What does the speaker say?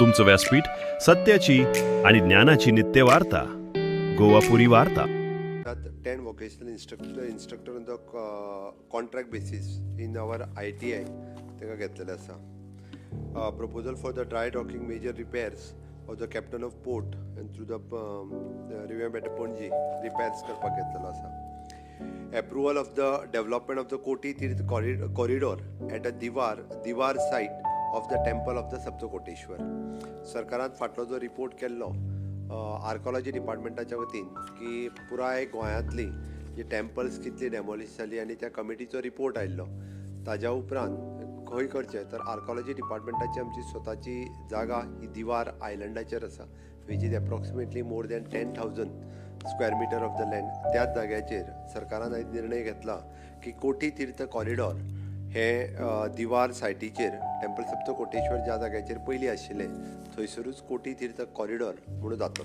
तुमचं व्यासपीठ सत्याची आणि ज्ञानाची नित्य वार्ता. गोवापुरी वार्ता. That 10 vocational instructor instructor on the uh, contract basis in our ITI तेका घेतलेले आसा proposal for the dry docking major repairs of the captain of port and through the रिव्या better Panaji repairs करपाक घेतलेलो आसा approval of the development of the Koti Tirtha corridor at a Divar Divar site of the temple of the Saptakoteshwar सरकारान फाटलो जो report केल्लो archaeology डिपार्टमेंटाच्या वतीन की पुराय गोंयांतली जी टेम्पल्स कितली डेमॉलिश जाली आनी त्या कमिटीचो रिपोर्ट आयिल्लो ताज्या उपरांत खंय करचें तर आर्कोलॉजी डिपार्टमेंटाची आमची स्वताची जागा ही दिवार आयलंडाचेर आसा which is approximately more than ten thousand square metre of the land त्याच जाग्याचेर सरकारान आयज निर्णय घेतला की कोठी तीर्थ कॉरिडॉर हे दिवार सायटीचेर टेम्पल सप्तकोटेश्वर ज्या जाग्याचेर पयलीं आशिल्लें थंयसरूच कोटी तीर्थ कॉरिडॉर म्हणून जातलो.